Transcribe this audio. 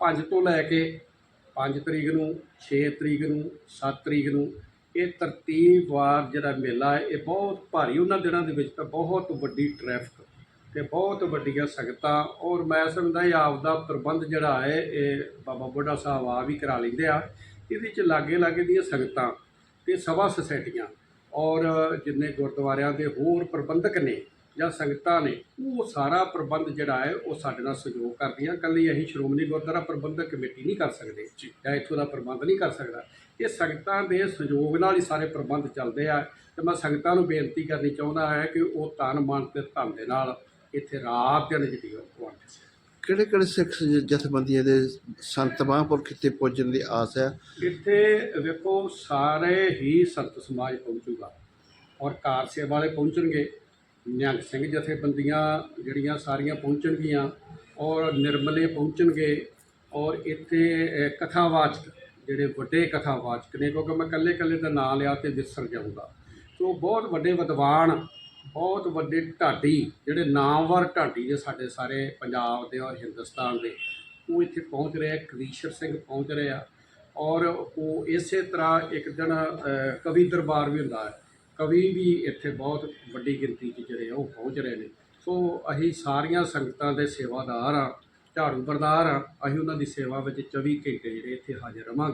5 ਤੋਂ ਲੈ ਕੇ 5 ਤਰੀਕ ਨੂੰ 6 ਤਰੀਕ ਨੂੰ 7 ਤਰੀਕ ਨੂੰ ਇਹ ਤਰਤੀਬਵਾਰ ਜਿਹੜਾ ਮੇਲਾ ਹੈ, ਇਹ ਬਹੁਤ ਭਾਰੀ ਉਹਨਾਂ ਦਿਨਾਂ ਦੇ ਵਿੱਚ ਤਾਂ ਬਹੁਤ ਵੱਡੀ ਟ੍ਰੈਫਿਕ ਤੇ ਬਹੁਤ ਵੱਡੀਆਂ ਸੰਗਤਾਂ ਔਰ ਮੈਂ ਸਮਝਦਾ ਇਹ ਆਪਦਾ ਪ੍ਰਬੰਧ ਜਿਹੜਾ ਹੈ, ਇਹ ਬਾਬਾ ਬੁੱਢਾ ਸਾਹਿਬ ਆ ਵੀ ਕਰਾ ਲੈਂਦੇ ਆ। ਇਹਦੇ ਚ ਲਾਗੇ ਲਾਗੇ ਦੀਆਂ ਸੰਗਤਾਂ ਤੇ ਸਭਾ ਸੁਸਾਇਟੀਆਂ ਔਰ ਜਿੰਨੇ ਗੁਰਦੁਆਰਿਆਂ ਦੇ ਹੋਰ ਪ੍ਰਬੰਧਕ ਨੇ ਜਾਂ ਸੰਗਤਾਂ ਨੇ ਉਹ ਸਾਰਾ ਪ੍ਰਬੰਧ ਜਿਹੜਾ ਹੈ ਉਹ ਸਾਡੇ ਨਾਲ ਸਹਿਯੋਗ ਕਰਦੀਆਂ। ਕੱਲੀ ਅਸੀਂ ਸ਼੍ਰੋਮਣੀ ਗੁਰਦੁਆਰਾ ਪ੍ਰਬੰਧਕ ਕਮੇਟੀ ਨਹੀਂ ਕਰ ਸਕਦੇ ਜਾਂ। ਇੱਥੋਂ ਦਾ ਪ੍ਰਬੰਧ ਨਹੀਂ ਕਰ ਸਕਦਾ। ਇਹ ਸੰਗਤਾਂ ਦੇ ਸਹਿਯੋਗ ਨਾਲ ਹੀ ਸਾਰੇ ਪ੍ਰਬੰਧ ਚੱਲਦੇ ਆ। ਤੇ ਮੈਂ ਸੰਗਤਾਂ ਨੂੰ ਬੇਨਤੀ ਕਰਨੀ ਚਾਹੁੰਦਾ ਹੈ ਕਿ ਉਹ ਤਨ ਮਨ ਤੇ ਧਨ ਦੇ ਨਾਲ ਇੱਥੇ ਰਾਤ ਦਿਨ ਜਿਹੜੀ ਉਹ ਪਹੁੰਚੇ ਕਿਹੜੇ ਕਿਹੜੇ ਸਿੱਖ ਜਥੇਬੰਦੀਆਂ ਦੇ ਸੰਤ ਮਹਾਂਪੁਰ ਕਿਤੇ ਪਹੁੰਚਣ ਦੀ ਆਸ ਹੈ? ਇੱਥੇ ਵੇਖੋ ਸਾਰੇ ਹੀ ਸੰਤ ਸਮਾਜ ਪਹੁੰਚੂਗਾ ਔਰ ਕਾਰ ਸੇਵਾ ਵਾਲੇ ਪਹੁੰਚਣਗੇ। ਨਿਹੰਗ ਸਿੰਘ ਜਥੇਬੰਦੀਆਂ ਜਿਹੜੀਆਂ ਸਾਰੀਆਂ ਪਹੁੰਚਣਗੀਆਂ ਔਰ ਨਿਰਮਲੇ ਪਹੁੰਚਣਗੇ ਔਰ ਇੱਥੇ ਕਥਾਵਾਚਕ, ਜਿਹੜੇ ਵੱਡੇ ਕਥਾਵਾਚਕ ਨੇ, ਕਿਉਂਕਿ ਮੈਂ ਇਕੱਲੇ ਇਕੱਲੇ ਦਾ ਨਾਂ ਲਿਆ ਤੇ ਵਿਸਰ ਜਾਊਂਗਾ। ਸੋ ਬਹੁਤ ਵੱਡੇ ਵਿਦਵਾਨ, ਬਹੁਤ ਵੱਡੇ ਢਾਡੀ, ਜਿਹੜੇ ਨਾਮਵਰ ਢਾਡੀ ਨੇ ਸਾਡੇ ਸਾਰੇ ਪੰਜਾਬ ਦੇ ਔਰ ਹਿੰਦੁਸਤਾਨ ਦੇ, ਉਹ ਇੱਥੇ ਪਹੁੰਚ ਰਹੇ ਆ, ਕਵੀਸ਼ਰ ਸਿੰਘ ਪਹੁੰਚ ਰਹੇ ਆ। ਔਰ ਉਹ ਇਸੇ ਤਰ੍ਹਾਂ ਇੱਕ ਦਿਨ ਕਵੀ ਦਰਬਾਰ ਵੀ ਹੁੰਦਾ ਹੈ। ਕਵੀ ਵੀ ਇੱਥੇ ਬਹੁਤ ਵੱਡੀ ਗਿਣਤੀ 'ਚ ਜਿਹੜੇ ਆ, ਉਹ ਪਹੁੰਚ ਰਹੇ ਨੇ। ਸੋ ਅਸੀਂ ਸਾਰੀਆਂ ਸੰਗਤਾਂ ਦੇ ਸੇਵਾਦਾਰ ਆ ਝਾੜੂ ਬਰਦਾਰ ਆ। ਅਸੀਂ ਉਹਨਾਂ ਦੀ ਸੇਵਾ ਵਿੱਚ 24 ਘੰਟੇ ਜਿਹੜੇ ਇੱਥੇ ਹਾਜ਼ਰ ਰਵਾਂਗੇ।